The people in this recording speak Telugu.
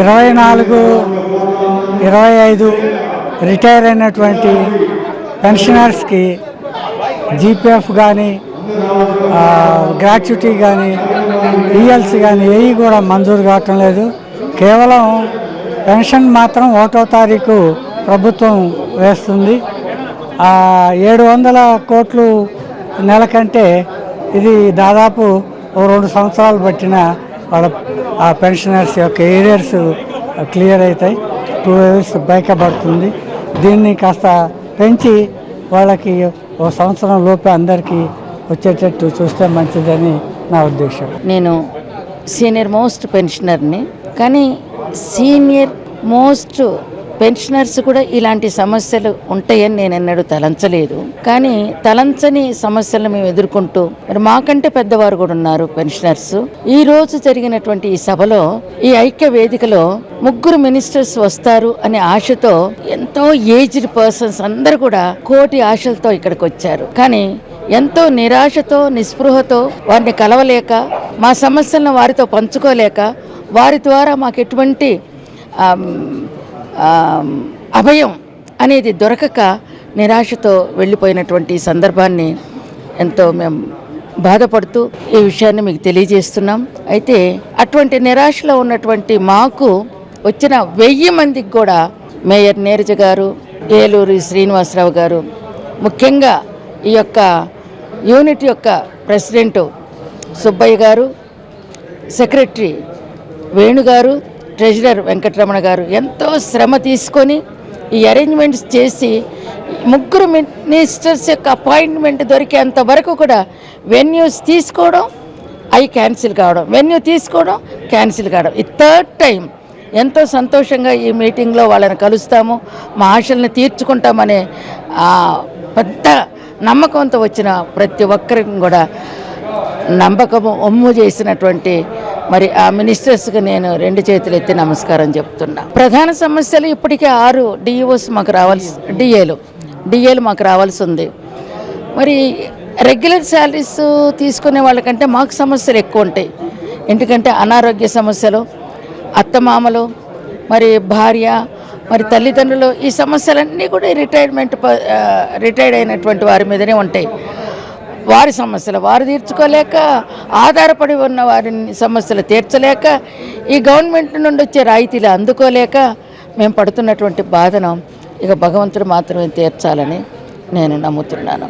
ఇరవై నాలుగు ఇరవై ఐదు రిటైర్ అయినటువంటి పెన్షనర్స్కి జీపీఎఫ్ కానీ గ్రాట్యుటీ కానీ ఈఎల్సీ కానీ ఏవి కూడా మంజూరు కావటం లేదు. కేవలం పెన్షన్ మాత్రం ఒకటో తారీఖు ప్రభుత్వం వేస్తుంది. ఏడు వందల కోట్లు నెల కంటే ఇది దాదాపు రెండు సంవత్సరాలు పట్టిన వాళ్ళ ఆ పెన్షనర్స్ యొక్క ఏరియర్స్ క్లియర్ అవుతాయి. టూ ఇయర్స్ బయకపడుతుంది దీన్ని కాస్త పెంచి వాళ్ళకి ఓ సంవత్సరం లోపే అందరికీ వచ్చేటట్టు చూస్తే మంచిదని నా ఉద్దేశం. నేను సీనియర్ మోస్ట్ పెన్షనర్ని కానీ సీనియర్ మోస్ట్ పెన్షనర్స్ కూడా ఇలాంటి సమస్యలు ఉంటాయని నేను ఎన్నడూ తలంచలేదు. కానీ తలంచని సమస్యలను మేము ఎదుర్కొంటూ మరి మాకంటే పెద్దవారు కూడా ఉన్నారు పెన్షనర్స్. ఈ రోజు జరిగినటువంటి ఈ సభలో ఈ ఐక్య వేదికలో ముగ్గురు మినిస్టర్స్ వస్తారు అనే ఆశతో ఎంతో ఏజ్డ్ పర్సన్స్ అందరు కూడా కోటి ఆశలతో ఇక్కడికి వచ్చారు. కానీ ఎంతో నిరాశతో నిస్పృహతో వారిని కలవలేక మా సమస్యలను వారితో పంచుకోలేక వారి ద్వారా మాకు ఎటువంటి అభయం అనేది దొరకక నిరాశతో వెళ్ళిపోయినటువంటి సందర్భాన్ని ఎంతో మేము బాధపడుతూ ఈ విషయాన్ని మీకు తెలియజేస్తున్నాం. అయితే అటువంటి నిరాశలో ఉన్నటువంటి మాకు వచ్చిన వెయ్యి మందికి కూడా మేయర్ నీరజ గారు ఏలూరి శ్రీనివాసరావు గారు ముఖ్యంగా ఈ యొక్క యూనిట్ యొక్క ప్రెసిడెంట్ సుబ్బయ్య గారు సెక్రటరీ వేణుగారు ట్రెజరర్ వెంకటరమణ గారు ఎంతో శ్రమ తీసుకొని ఈ అరేంజ్మెంట్స్ చేసి ముగ్గురు మినిస్టర్స్ యొక్క అపాయింట్మెంట్ దొరికేంత వరకు కూడా వెన్యూస్ తీసుకోవడం అవి క్యాన్సిల్ కావడం వెన్యూ తీసుకోవడం క్యాన్సిల్ కావడం. ఈ థర్డ్ టైం ఎంతో సంతోషంగా ఈ మీటింగ్లో వాళ్ళని కలుస్తాము మా ఆశల్ని తీర్చుకుంటామనే ఆ పెద్ద నమ్మకంతో వచ్చిన ప్రతి ఒక్కరికి కూడా నమ్మకము ఒమ్ము చేసినటువంటి మరి ఆ మినిస్టర్స్కి నేను రెండు చేతులు ఎత్తి నమస్కారం చెప్తున్నా. ప్రధాన సమస్యలు ఇప్పటికే ఆరు డిఈఓస్ మాకు రావాల్సి డిఏలు డిఏలు మాకు రావాల్సి ఉంది. మరి రెగ్యులర్ శాలరీస్ తీసుకునే వాళ్ళకంటే మాకు సమస్యలు ఎక్కువ ఉంటాయి. ఎందుకంటే అనారోగ్య సమస్యలు అత్తమామలు మరి భార్య మరి తల్లిదండ్రులు ఈ సమస్యలన్నీ కూడా రిటైర్మెంట్ రిటైర్డ్ అయినటువంటి వారి మీదనే ఉంటాయి. వారి సమస్యలు వారు తీర్చుకోలేక ఆధారపడి ఉన్న వారి సమస్యలు తీర్చలేక ఈ గవర్నమెంట్ నుండి వచ్చే రాయితీలు అందుకోలేక మేము పడుతున్నటువంటి బాధను ఇక భగవంతుడు మాత్రమే తీర్చాలని నేను నమ్ముతున్నాను.